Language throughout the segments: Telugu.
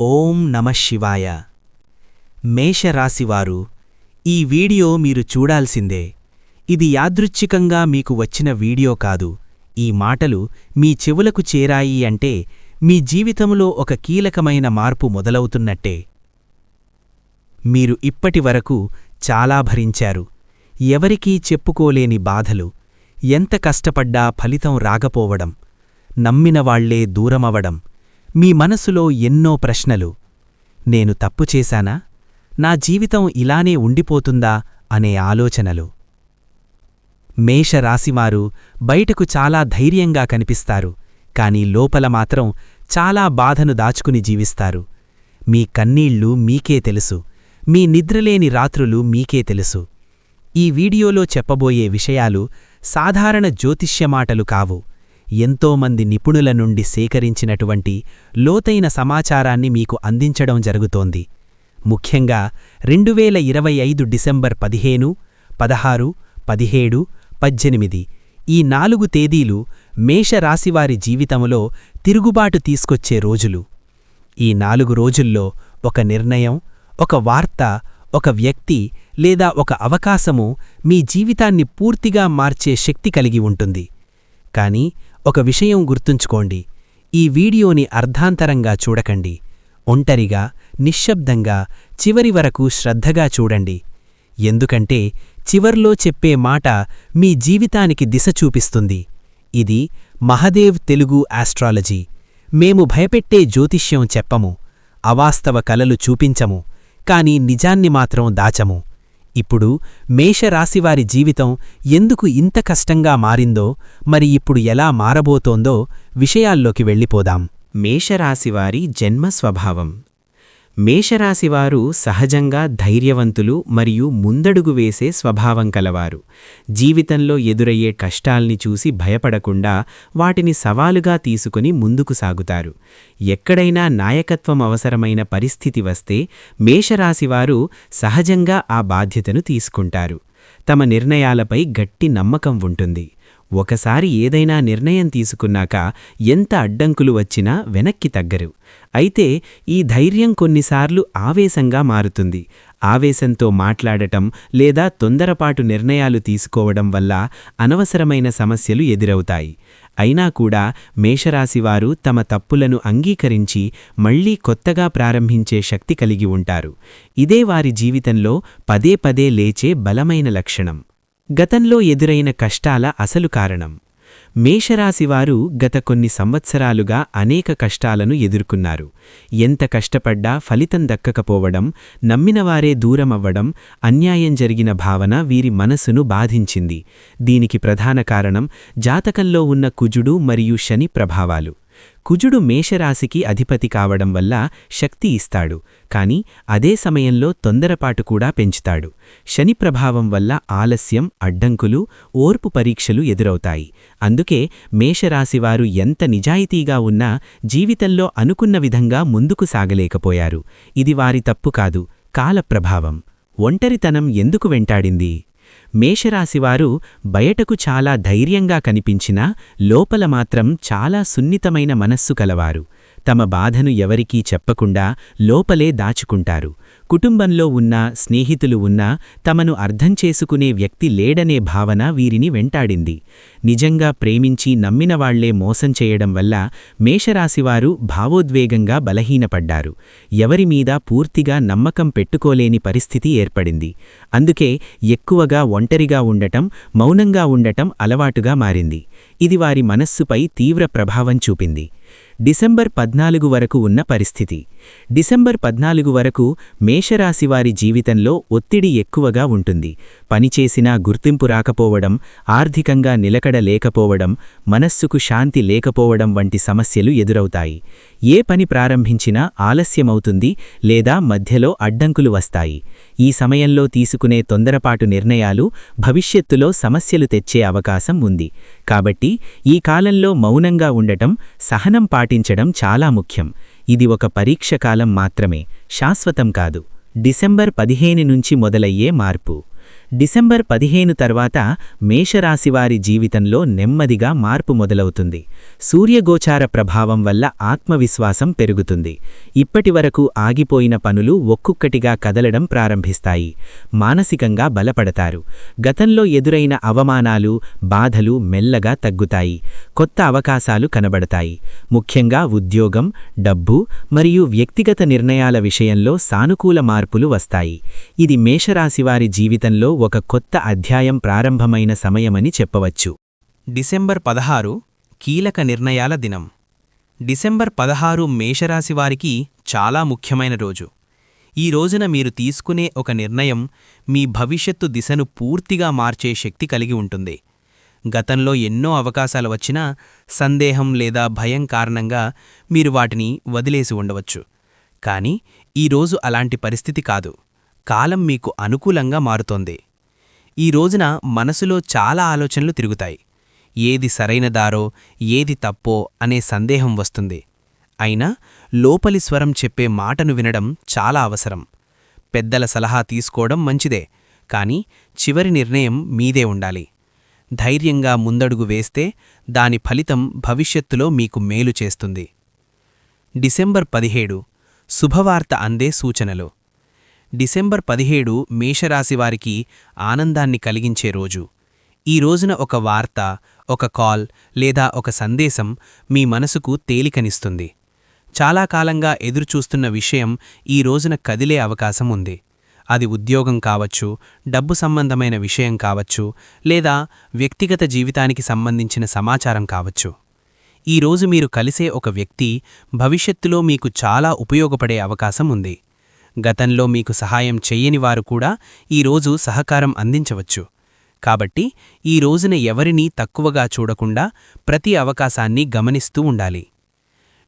ఓం నమ శివాయ. మేషరాశివారు ఈ వీడియో మీరు చూడాల్సిందే. ఇది యాదృచ్ఛికంగా మీకు వచ్చిన వీడియో కాదు. ఈ మాటలు మీ చెవులకు చేరాయి అంటే మీ జీవితంలో ఒక కీలకమైన మార్పు మొదలవుతున్నట్టే. మీరు ఇప్పటివరకు చాలా భరించారు. ఎవరికీ చెప్పుకోలేని బాధలు ఎంత కష్టపడ్డా ఫలితం రాకపోవడం నమ్మినవాళ్ళే దూరమవడం మీ మనసులో ఎన్నో ప్రశ్నలు. నేను తప్పు చేశానా? నా జీవితం ఇలానే ఉండిపోతుందా? అనే ఆలోచనలు. మేషరాశివారు బయటకు చాలా ధైర్యంగా కనిపిస్తారు. కాని లోపల మాత్రం చాలా బాధను దాచుకుని జీవిస్తారు. మీ కన్నీళ్ళు మీకే తెలుసు. మీ నిద్రలేని రాత్రులు మీకే తెలుసు. ఈ వీడియోలో చెప్పబోయే విషయాలు సాధారణ జ్యోతిష్యమాటలు కావు. ఎంతోమంది నిపుణుల నుండి సేకరించినటువంటి లోతైన సమాచారాన్ని మీకు అందించడం జరుగుతోంది. ముఖ్యంగా రెండువేల ఇరవై ఐదు డిసెంబర్ పదిహేను పదహారు పదిహేడు పద్దెనిమిది ఈ నాలుగు తేదీలు మేషరాశివారి జీవితంలో తిరుగుబాటు తీసుకొచ్చే రోజులు. ఈ నాలుగు రోజుల్లో ఒక నిర్ణయం ఒక వార్త ఒక వ్యక్తి లేదా ఒక అవకాశము మీ జీవితాన్ని పూర్తిగా మార్చే శక్తి కలిగి ఉంటుంది. కాని ఒక విషయం గుర్తుంచుకోండి. ఈ వీడియోని అర్ధాంతరంగా చూడకండి. ఒంటరిగా నిశ్శబ్దంగా చివరి వరకు శ్రద్ధగా చూడండి. ఎందుకంటే చివర్లో చెప్పే మాట మీ జీవితానికి దిశ చూపిస్తుంది. ఇది మహదేవ్ తెలుగు ఆస్ట్రాలజీ. మేము భయపెట్టే జ్యోతిష్యం చెప్పము. అవాస్తవ కలలు చూపించము. కాని నిజాన్ని మాత్రం దాచము. ఇప్పుడు మేషరాశివారి జీవితం ఎందుకు ఇంత కష్టంగా మారిందో మరి ఇప్పుడు ఎలా మారబోతోందో విషయాల్లోకి వెళ్ళిపోదాం. మేషరాశివారి జన్మ స్వభావం. మేషరాశివారు సహజంగా ధైర్యవంతులు మరియు ముందడుగు వేసే స్వభావం కలవారు. జీవితంలో ఎదురయ్యే కష్టాల్ని చూసి భయపడకుండా వాటిని సవాలుగా తీసుకుని ముందుకు సాగుతారు. ఎక్కడైనా నాయకత్వం అవసరమైన పరిస్థితి వస్తే మేషరాశివారు సహజంగా ఆ బాధ్యతను తీసుకుంటారు. తమ నిర్ణయాలపై గట్టి నమ్మకం ఉంటుంది. ఒకసారి ఏదైనా నిర్ణయం తీసుకున్నాక ఎంత అడ్డంకులు వచ్చినా వెనక్కి తగ్గరు. అయితే ఈ ధైర్యం కొన్నిసార్లు ఆవేశంగా మారుతుంది. ఆవేశంతో మాట్లాడటం లేదా తొందరపాటు నిర్ణయాలు తీసుకోవడం వల్ల అనవసరమైన సమస్యలు ఎదురవుతాయి. అయినా కూడా మేషరాశివారు తమ తప్పులను అంగీకరించి మళ్ళీ కొత్తగా ప్రారంభించే శక్తి కలిగి ఉంటారు. ఇదే వారి జీవితంలో పదే పదే లేచే బలమైన లక్షణం. గతంలో ఎదురైన కష్టాల అసలు కారణం. మేషరాశివారు గత కొన్ని సంవత్సరాలుగా అనేక కష్టాలను ఎదుర్కొన్నారు. ఎంత కష్టపడ్డా ఫలితం దక్కకపోవడం నమ్మినవారే దూరమవ్వడం అన్యాయం జరిగిన భావన వీరి మనసును బాధించింది. దీనికి ప్రధాన కారణం జాతకంలో ఉన్న కుజుడు మరియు శని ప్రభావాలు. కుజుడు మేషరాశికి అధిపతి కావడం వల్ల శక్తి ఇస్తాడు కాని అదే సమయంలో తొందరపాటు కూడా పెంచుతాడు. శని ప్రభావం వల్ల ఆలస్యం అడ్డంకులు ఓర్పు పరీక్షలు ఎదురవుతాయి. అందుకే మేషరాశివారు ఎంత నిజాయితీగా ఉన్నా జీవితంలో అనుకున్న విధంగా ముందుకు సాగలేకపోయారు. ఇది వారి తప్పు కాదు కాలప్రభావం ఒంటరితనం ఎందుకు వెంటాడింది? మేషరాశివారు బయటకు చాలా ధైర్యంగా కనిపించినా లోపల మాత్రం చాలా సున్నితమైన మనస్సు కలవారు. తమ బాధను ఎవరికీ చెప్పకుండా లోపలే దాచుకుంటారు. కుటుంబంలో ఉన్నా స్నేహితులు ఉన్నా తమను అర్థం చేసుకునే వ్యక్తి లేడనే భావన వీరిని వెంటాడింది. నిజంగా ప్రేమించి నమ్మినవాళ్ళే మోసం చేయడం వల్ల మేషరాశివారు భావోద్వేగంగా బలహీనపడ్డారు. ఎవరిమీద పూర్తిగా నమ్మకం పెట్టుకోలేని పరిస్థితి ఏర్పడింది. అందుకే ఎక్కువగా ఒంటరిగా ఉండటం మౌనంగా ఉండటం అలవాటుగా మారింది. ఇది వారి మనస్సుపై తీవ్ర ప్రభావం చూపింది. డిసెంబర్ పద్నాలుగు వరకు ఉన్న పరిస్థితి. డిసెంబర్ పద్నాలుగు వరకు మేషరాశివారి జీవితంలో ఒత్తిడి ఎక్కువగా ఉంటుంది. పనిచేసినా గుర్తింపు రాకపోవడం ఆర్థికంగా నిలకడ లేకపోవడం మనస్సుకు శాంతి లేకపోవడం వంటి సమస్యలు ఎదురవుతాయి. ఏ పని ప్రారంభించినా ఆలస్యమవుతుంది లేదా మధ్యలో అడ్డంకులు వస్తాయి. ఈ సమయంలో తీసుకునే తొందరపాటు నిర్ణయాలు భవిష్యత్తులో సమస్యలు తెచ్చే అవకాశం ఉంది. కాబట్టి ఈ కాలంలో మౌనంగా ఉండటం సహనం పాటించడం చాలా ముఖ్యం. ఇది ఒక పరీక్షకాలం మాత్రమే శాశ్వతం కాదు. డిసెంబర్ పదిహేను నుంచి మొదలయ్యే మార్పు. డిసెంబర్ పదిహేను తర్వాత మేషరాశివారి జీవితంలో నెమ్మదిగా మార్పు మొదలవుతుంది. సూర్యగోచార ప్రభావం వల్ల ఆత్మవిశ్వాసం పెరుగుతుంది. ఇప్పటివరకు ఆగిపోయిన పనులు ఒక్కొక్కటిగా కదలడం ప్రారంభిస్తాయి. మానసికంగా బలపడతారు. గతంలో ఎదురైన అవమానాలు బాధలు మెల్లగా తగ్గుతాయి. కొత్త అవకాశాలు కనబడతాయి. ముఖ్యంగా ఉద్యోగం డబ్బు మరియు వ్యక్తిగత నిర్ణయాల విషయంలో సానుకూల మార్పులు వస్తాయి. ఇది మేషరాశివారి జీవితంలో ఒక కొత్త అధ్యాయం ప్రారంభమైన సమయమని చెప్పవచ్చు. డిసెంబర్ పదహారు కీలక నిర్ణయాల దినం. డిసెంబర్ పదహారు మేషరాశివారికి చాలా ముఖ్యమైన రోజు. ఈ రోజున మీరు తీసుకునే ఒక నిర్ణయం మీ భవిష్యత్తు దిశను పూర్తిగా మార్చే శక్తి కలిగి ఉంటుంది. గతంలో ఎన్నో అవకాశాలు వచ్చినా సందేహం లేదా భయం కారణంగా మీరు వాటిని వదిలేసి ఉండవచ్చు. కానీ ఈరోజు అలాంటి పరిస్థితి కాదు. కాలం మీకు అనుకూలంగా మారుతోంది. ఈ రోజున మనసులో చాలా ఆలోచనలు తిరుగుతాయి. ఏది సరైన దారో ఏది తప్పో అనే సందేహం వస్తుంది. అయినా లోపలి స్వరం చెప్పే మాటను వినడం చాలా అవసరం. పెద్దల సలహా తీసుకోవడం మంచిదే కానీ చివరి నిర్ణయం మీదే ఉండాలి. ధైర్యంగా ముందడుగు వేస్తే దాని ఫలితం భవిష్యత్తులో మీకు మేలు చేస్తుంది. డిసెంబర్ పదిహేడు శుభవార్త అందే సూచనలు. డిసెంబర్ పదిహేడు మేషరాశివారికి ఆనందాన్ని కలిగించే రోజు. ఈ రోజున ఒక వార్త ఒక కాల్ లేదా ఒక సందేశం మీ మనసుకు తేలికనిస్తుంది. చాలా కాలంగా ఎదురుచూస్తున్న విషయం ఈ రోజున కదిలే అవకాశం ఉంది. అది ఉద్యోగం కావచ్చు డబ్బు సంబంధమైన విషయం కావచ్చు లేదా వ్యక్తిగత జీవితానికి సంబంధించిన సమాచారం కావచ్చు. ఈ రోజు మీరు కలిసే ఒక వ్యక్తి భవిష్యత్తులో మీకు చాలా ఉపయోగపడే అవకాశం ఉంది. గతంలో మీకు సహాయం చెయ్యని వారు కూడా ఈరోజు సహకారం అందించవచ్చు. కాబట్టి ఈ రోజున ఎవరినీ తక్కువగా చూడకుండా ప్రతి అవకాశాన్ని గమనిస్తూ ఉండాలి.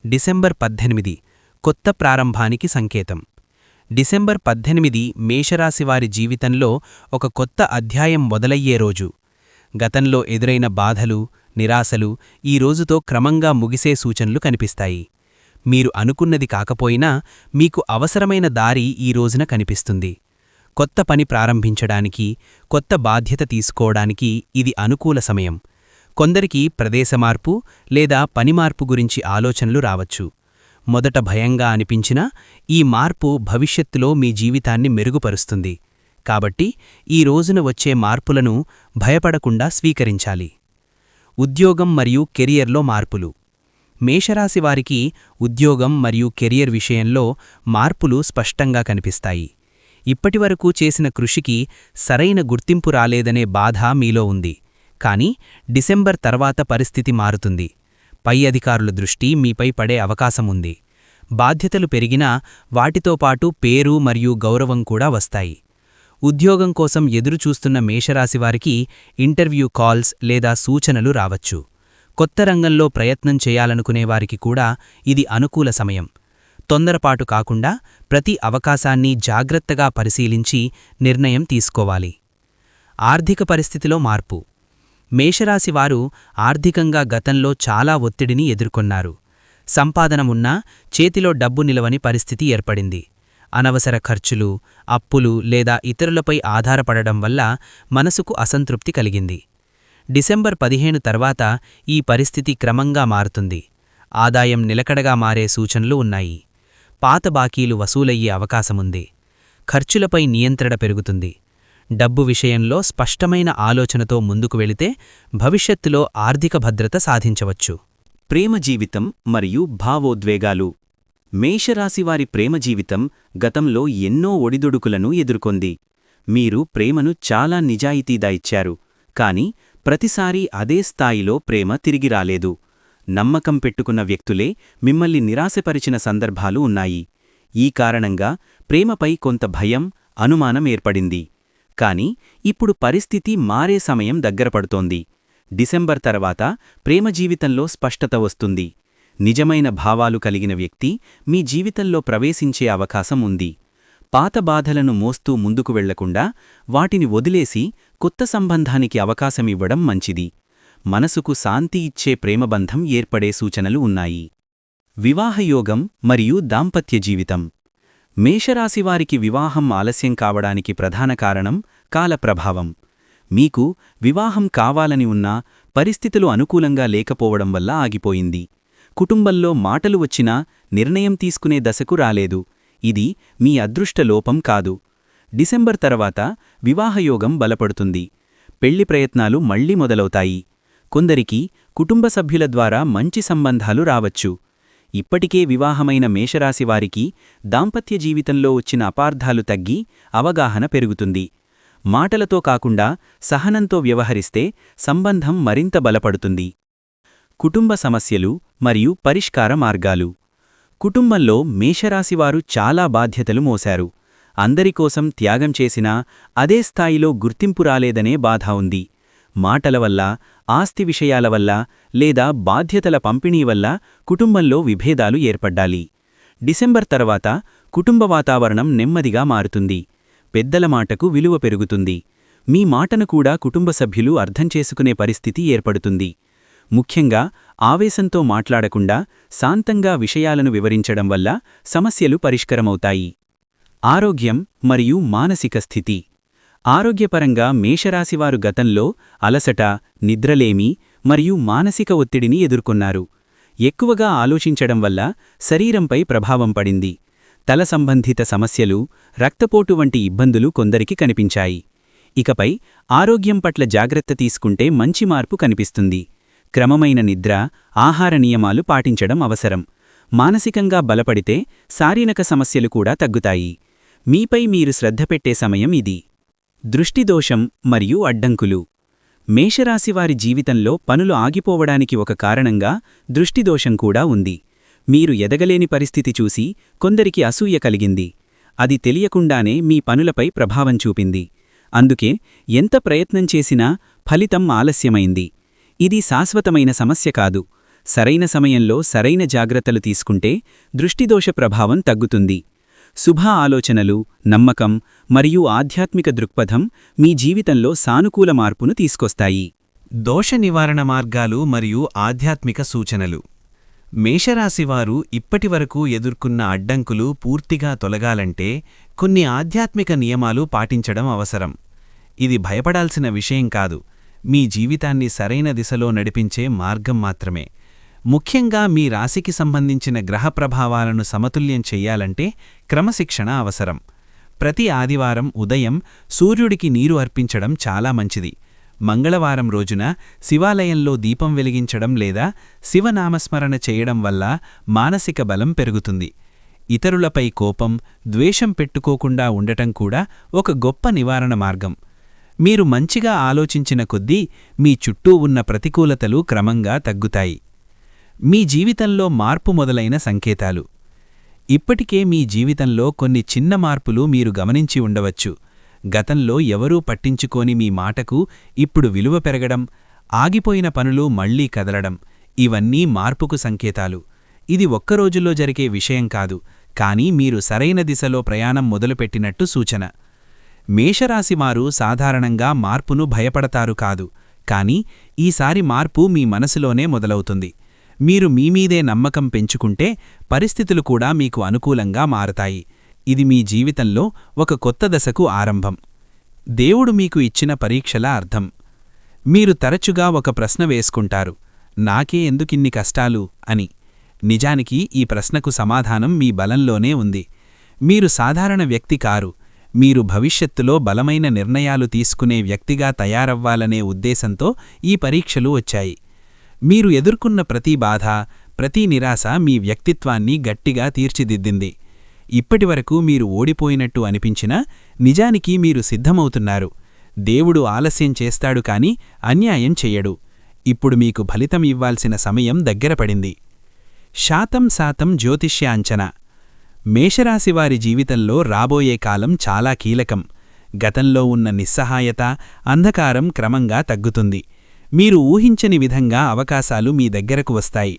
డిసెంబర్ పద్దెనిమిది కొత్త ప్రారంభానికి సంకేతం. డిసెంబర్ పద్దెనిమిది మేషరాశివారి జీవితంలో ఒక కొత్త అధ్యాయం మొదలయ్యే రోజు. గతంలో ఎదురైన బాధలు నిరాశలు ఈ రోజుతో క్రమంగా ముగిసే సూచనలు కనిపిస్తాయి. మీరు అనుకున్నది కాకపోయినా మీకు అవసరమైన దారి ఈ రోజున కనిపిస్తుంది. కొత్త పని ప్రారంభించడానికి కొత్త బాధ్యత తీసుకోవడానికి ఇది అనుకూల సమయం. కొందరికి ప్రదేశమార్పు లేదా పనిమార్పు గురించి ఆలోచనలు రావచ్చు. మొదట భయంగా అనిపించినా ఈ మార్పు భవిష్యత్తులో మీ జీవితాన్ని మెరుగుపరుస్తుంది. కాబట్టి ఈ రోజున వచ్చే మార్పులను భయపడకుండా స్వీకరించాలి. ఉద్యోగం మరియు కెరియర్లో మార్పులు. మేషరాశివారికి ఉద్యోగం మరియు కెరియర్ విషయంలో మార్పులు స్పష్టంగా కనిపిస్తాయి. ఇప్పటివరకు చేసిన కృషికి సరైన గుర్తింపు రాలేదనే బాధ మీలో ఉంది. కానీ డిసెంబర్ తర్వాత పరిస్థితి మారుతుంది. పై అధికారుల దృష్టి మీపై పడే అవకాశముంది బాధ్యతలు పెరిగినా వాటితో పాటు పేరు మరియు గౌరవం కూడా వస్తాయి. ఉద్యోగం కోసం ఎదురుచూస్తున్న మేషరాశివారికి ఇంటర్వ్యూ కాల్స్ లేదా సూచనలు రావచ్చు. కొత్త రంగంలో ప్రయత్నం చేయాలనుకునేవారికి కూడా ఇది అనుకూల సమయం. తొందరపాటు కాకుండా ప్రతి అవకాశాన్ని జాగ్రత్తగా పరిశీలించి నిర్ణయం తీసుకోవాలి. ఆర్థిక పరిస్థితిలో మార్పు. మేషరాశివారు ఆర్థికంగా గతంలో చాలా ఒత్తిడిని ఎదుర్కొన్నారు. సంపాదనమున్నా చేతిలో డబ్బు నిలవని పరిస్థితి ఏర్పడింది. అనవసర ఖర్చులు అప్పులు లేదా ఇతరులపై ఆధారపడడం వల్ల మనసుకు అసంతృప్తి కలిగింది. డిసెంబర్ పదిహేను తర్వాత ఈ పరిస్థితి క్రమంగా మారుతుంది. ఆదాయం నిలకడగా మారే సూచనలు ఉన్నాయి. పాత బాకీలు వసూలయ్యే అవకాశముంది. ఖర్చులపై నియంత్రణ పెరుగుతుంది. డబ్బు విషయంలో స్పష్టమైన ఆలోచనతో ముందుకు వెళితే భవిష్యత్తులో ఆర్థిక భద్రత సాధించవచ్చు. ప్రేమ జీవితం మరియు భావోద్వేగాలు. మేషరాశివారి ప్రేమ జీవితం గతంలో ఎన్నో ఒడిదుడుకులను ఎదుర్కొంది. మీరు ప్రేమను చాలా నిజాయితీదా ఇచ్చారు. కాని ప్రతిసారీ అదే స్థాయిలో ప్రేమ తిరిగి రాలేదు. నమ్మకం పెట్టుకున్న వ్యక్తులే మిమ్మల్ని నిరాశపరిచిన సందర్భాలు ఉన్నాయి. ఈ కారణంగా ప్రేమపై కొంత భయం అనుమానం ఏర్పడింది. కాని ఇప్పుడు పరిస్థితి మారే సమయం దగ్గరపడుతోంది డిసెంబర్ తర్వాత ప్రేమ జీవితంలో స్పష్టత వస్తుంది. నిజమైన భావాలు కలిగిన వ్యక్తి మీ జీవితంలో ప్రవేశించే అవకాశం ఉంది. పాత బాధలను మోస్తూ ముందుకు వెళ్ళకుండా వాటిని వదిలేసి కొత్త సంబంధానికి అవకాశమివ్వడం మంచిది. మనసుకు శాంతి ఇచ్చే ప్రేమబంధం ఏర్పడే సూచనలు ఉన్నాయి. వివాహయోగం మరియు దాంపత్య జీవితం. మేషరాశివారికి వివాహం ఆలస్యం కావడానికి ప్రధాన కారణం కాల ప్రభావం. మీకు వివాహం కావాలని ఉన్నా పరిస్థితులు అనుకూలంగా లేకపోవడం వల్ల ఆగిపోయింది. కుటుంబంలో మాటలు వచ్చినా నిర్ణయం తీసుకునే దశకు రాలేదు. ఇది మీ అదృష్ట లోపం కాదు. డిసెంబర్ తర్వాత వివాహయోగం బలపడుతుంది. పెళ్ళి ప్రయత్నాలు మళ్ళీ మొదలవుతాయి. కొందరికి కుటుంబ సభ్యుల ద్వారా మంచి సంబంధాలు రావచ్చు. ఇప్పటికే వివాహమైన మేషరాశివారికి దాంపత్య జీవితంలో వచ్చిన అపార్థాలు తగ్గి అవగాహన పెరుగుతుంది. మాటలతో కాకుండా సహనంతో వ్యవహరిస్తే సంబంధం మరింత బలపడుతుంది. కుటుంబ సమస్యలు మరియు పరిష్కార మార్గాలు. కుటుంబంలో మేషరాశివారు చాలా బాధ్యతలు మోశారు. అందరికోసం త్యాగం చేసినా అదే స్థాయిలో గుర్తింపు రాలేదనే బాధ ఉంది. మాటల వల్ల ఆస్తి విషయాల వల్ల లేదా బాధ్యతల పంపిణీ వల్ల కుటుంబంలో విభేదాలు ఏర్పడ్డాలి డిసెంబర్ తర్వాత కుటుంబ వాతావరణం నెమ్మదిగా మారుతుంది. పెద్దల మాటకు విలువ పెరుగుతుంది. మీ మాటను కూడా కుటుంబ సభ్యులు అర్థం చేసుకునే పరిస్థితి ఏర్పడుతుంది. ముఖ్యంగా ఆవేశంతో మాట్లాడకుండా శాంతంగా విషయాలను వివరించడం వల్ల సమస్యలు పరిష్కరమవుతాయి. ఆరోగ్యం మరియు మానసిక స్థితి. ఆరోగ్యపరంగా మేషరాశివారు గతంలో అలసట నిద్రలేమి మరియు మానసిక ఒత్తిడిని ఎదుర్కొన్నారు. ఎక్కువగా ఆలోచించడం వల్ల శరీరంపై ప్రభావం పడింది. తల సంబంధిత సమస్యలు రక్తపోటు వంటి ఇబ్బందులు కొందరికి కనిపించాయి. ఇకపై ఆరోగ్యం పట్ల జాగ్రత్త తీసుకుంటే మంచి మార్పు కనిపిస్తుంది. క్రమమైన నిద్ర ఆహార నియమాలు పాటించడం అవసరం. మానసికంగా బలపడితే శారీరక సమస్యలు కూడా తగ్గుతాయి. మీపై మీరు శ్రద్ధ పెట్టే సమయం ఇది. దృష్టిదోషం మరియు అడ్డంకులు. మేషరాశివారి జీవితంలో పనులు ఆగిపోవడానికి ఒక కారణంగా దృష్టిదోషం కూడా ఉంది. మీరు ఎదగలేని పరిస్థితి చూసి కొందరికి అసూయ కలిగింది. అది తెలియకుండానే మీ పనులపై ప్రభావం చూపింది. అందుకే ఎంత ప్రయత్నం చేసినా ఫలితం ఆలస్యమైంది. ఇది శాశ్వతమైన సమస్య కాదు. సరైన సమయంలో సరైన జాగ్రత్తలు తీసుకుంటే దృష్టిదోష ప్రభావం తగ్గుతుంది. శుభ ఆలోచనలు నమ్మకం మరియు ఆధ్యాత్మిక దృక్పథం మీ జీవితంలో సానుకూల మార్పును తీసుకొస్తాయి. దోష నివారణ మార్గాలు మరియు ఆధ్యాత్మిక సూచనలు. మేషరాశివారు ఇప్పటివరకు ఎదుర్కొన్న అడ్డంకులు పూర్తిగా తొలగాలంటే కొన్ని ఆధ్యాత్మిక నియమాలు పాటించడం అవసరం. ఇది భయపడాల్సిన విషయం కాదు. మీ జీవితాన్ని సరైన దిశలో నడిపించే మార్గం మాత్రమే. ముఖ్యంగా మీ రాశికి సంబంధించిన గ్రహ ప్రభావాలను సమతుల్యం చెయ్యాలంటే క్రమశిక్షణ అవసరం. ప్రతి ఆదివారం ఉదయం సూర్యుడికి నీరు అర్పించడం చాలా మంచిది. మంగళవారం రోజున శివాలయంలో దీపం వెలిగించడం లేదా శివనామస్మరణ చేయడం వల్ల మానసిక బలం పెరుగుతుంది. ఇతరులపై కోపం ద్వేషం పెట్టుకోకుండా ఉండటం కూడా ఒక గొప్ప నివారణ మార్గం. మీరు మంచిగా ఆలోచించిన కొద్దీ మీ చుట్టూ ఉన్న ప్రతికూలతలు క్రమంగా తగ్గుతాయి. మీ జీవితంలో మార్పు మొదలైన సంకేతాలు. ఇప్పటికే మీ జీవితంలో కొన్ని చిన్న మార్పులు మీరు గమనించి ఉండవచ్చు. గతంలో ఎవరూ పట్టించుకోని మీ మాటకు ఇప్పుడు విలువ పెరగడం ఆగిపోయిన పనులు మళ్ళీ కదలడం ఇవన్నీ మార్పుకు సంకేతాలు. ఇది ఒక్కరోజుల్లో జరిగే విషయం కాదు కానీ మీరు సరైన దిశలో ప్రయాణం మొదలుపెట్టినట్టు సూచన. మేషరాశిమారు సాధారణంగా మార్పును భయపడతారు కాదు. కాని ఈసారి మార్పు మీ మనసులోనే మొదలవుతుంది. మీరు మీమీదే నమ్మకం పెంచుకుంటే పరిస్థితులు కూడా మీకు అనుకూలంగా మారతాయి. ఇది మీ జీవితంలో ఒక కొత్త దశకు ఆరంభం. దేవుడు మీకు ఇచ్చిన పరీక్షల అర్థం. మీరు తరచుగా ఒక ప్రశ్న వేసుకుంటారు. నాకే ఎందుకిన్ని కష్టాలు? అని. నిజానికి ఈ ప్రశ్నకు సమాధానం మీ బలంలోనే ఉంది. మీరు సాధారణ వ్యక్తి కారు. మీరు భవిష్యత్తులో బలమైన నిర్ణయాలు తీసుకునే వ్యక్తిగా తయారవ్వాలనే ఉద్దేశంతో ఈ పరీక్షలు వచ్చాయి. మీరు ఎదుర్కొన్న ప్రతి బాధ ప్రతి నిరాశ మీ వ్యక్తిత్వాన్ని గట్టిగా తీర్చిదిద్దింది. ఇప్పటివరకు మీరు ఓడిపోయినట్టు అనిపించినా నిజానికి మీరు సిద్ధమవుతున్నారు. దేవుడు ఆలస్యం చేస్తాడు కాని అన్యాయం చెయ్యడు. ఇప్పుడు మీకు ఫలితం ఇవ్వాల్సిన సమయం దగ్గరపడింది శాతం శాతం జ్యోతిష్య అంచనా. మేషరాశివారి జీవితంలో రాబోయే కాలం చాలా కీలకం. గతంలో ఉన్న నిస్సహాయత అంధకారం క్రమంగా తగ్గుతుంది. మీరు ఊహించని విధంగా అవకాశాలు మీ దగ్గరకు వస్తాయి.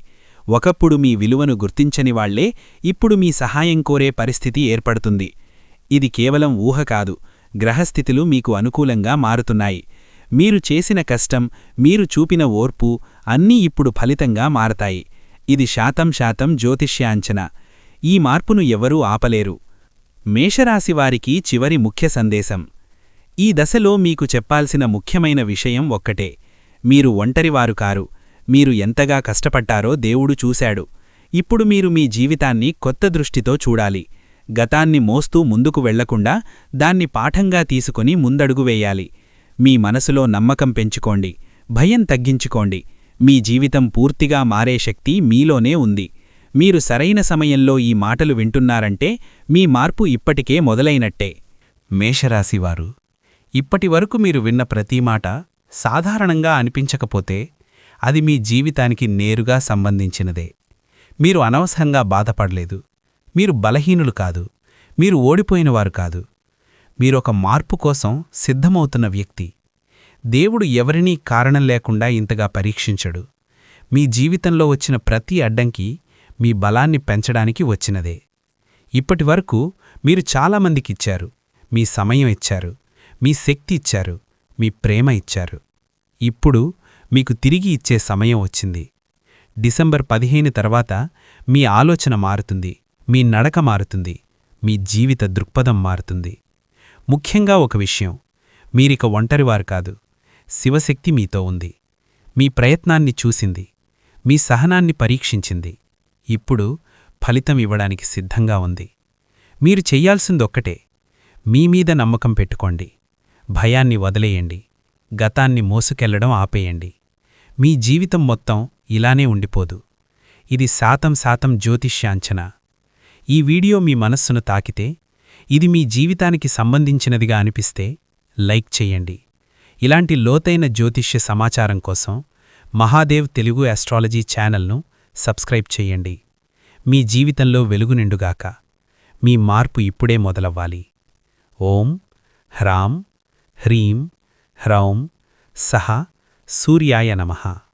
ఒకప్పుడు మీ విలువను గుర్తించని వాళ్ళే ఇప్పుడు మీ సహాయం కోరే పరిస్థితి ఏర్పడుతుంది. ఇది కేవలం ఊహ కాదు గ్రహస్థితులు మీకు అనుకూలంగా మారుతున్నాయి. మీరు చేసిన కష్టం మీరు చూపిన ఓర్పు అన్నీ ఇప్పుడు ఫలితంగా మారతాయి. ఇది శాతం శాతం జ్యోతిష్యాంచన. ఈ మార్పును ఎవరూ ఆపలేరు. మేషరాశివారికి చివరి ముఖ్య సందేశం. ఈ దశలో మీకు చెప్పాల్సిన ముఖ్యమైన విషయం ఒక్కటే. మీరు ఒంటరివారు కారు. మీరు ఎంతగా కష్టపడ్డారో దేవుడు చూశాడు. ఇప్పుడు మీరు మీ జీవితాన్ని కొత్త దృష్టితో చూడాలి. గతాన్ని మోస్తూ ముందుకు వెళ్ళకుండా దాన్ని పాఠంగా తీసుకుని ముందడుగు వేయాలి. మీ మనసులో నమ్మకం పెంచుకోండి. భయం తగ్గించుకోండి. మీ జీవితం పూర్తిగా మారే శక్తి మీలోనే ఉంది. మీరు సరైన సమయంలో ఈ మాటలు వింటున్నారంటే మీ మార్పు ఇప్పటికే మొదలైనట్టే. మేషరాశివారు ఇప్పటివరకు మీరు విన్న ప్రతి మాట సాధారణంగా అనిపించకపోతే అది మీ జీవితానికి నేరుగా సంబంధించినదే. మీరు అనవసరంగా బాధపడలేదు. మీరు బలహీనులు కాదు. మీరు ఓడిపోయినవారు కాదు. మీరొక మార్పు కోసం సిద్ధమవుతున్న వ్యక్తి. దేవుడు ఎవరినీ కారణం లేకుండా ఇంతగా పరీక్షించడు. మీ జీవితంలో వచ్చిన ప్రతి అడ్డంకి మీ బలాన్ని పెంచడానికి వచ్చినదే. ఇప్పటివరకు మీరు చాలామందికిచ్చారు. మీ సమయం ఇచ్చారు. మీ శక్తి ఇచ్చారు. మీ ప్రేమ ఇచ్చారు. ఇప్పుడు మీకు తిరిగి ఇచ్చే సమయం వచ్చింది. డిసెంబర్ పదిహేను తర్వాత మీ ఆలోచన మారుతుంది. మీ నడక మారుతుంది. మీ జీవిత దృక్పథం మారుతుంది. ముఖ్యంగా ఒక విషయం. మీరిక ఒంటరివారు కాదు. శివశక్తి మీతో ఉంది. మీ ప్రయత్నాన్ని చూసింది. మీ సహనాన్ని పరీక్షించింది. ఇప్పుడు ఫలితం ఇవ్వడానికి సిద్ధంగా ఉంది. మీరు చెయ్యాల్సిందొక్కటే మీ మీద నమ్మకం పెట్టుకోండి. భయాన్ని వదిలేయండి. గతాన్ని మోసుకెళ్ళడం ఆపేయండి. మీ జీవితం మొత్తం ఇలానే ఉండిపోదు. ఇది శాతం శాతం జ్యోతిష్యాంచన. ఈ వీడియో మీ మనస్సును తాకితే ఇది మీ జీవితానికి సంబంధించినదిగా అనిపిస్తే లైక్ చేయండి. ఇలాంటి లోతైన జ్యోతిష్య సమాచారం కోసం మహాదేవ్ తెలుగు ఆస్ట్రాలజీ ఛానల్ను సబ్స్క్రైబ్ చెయ్యండి మీ జీవితంలో వెలుగు నిండుగాక మీ మార్పు ఇప్పుడే మొదలవ్వాలి. ఓం హ్రాం హ్రీం హ్రౌం సహ సూర్యాయ నమః.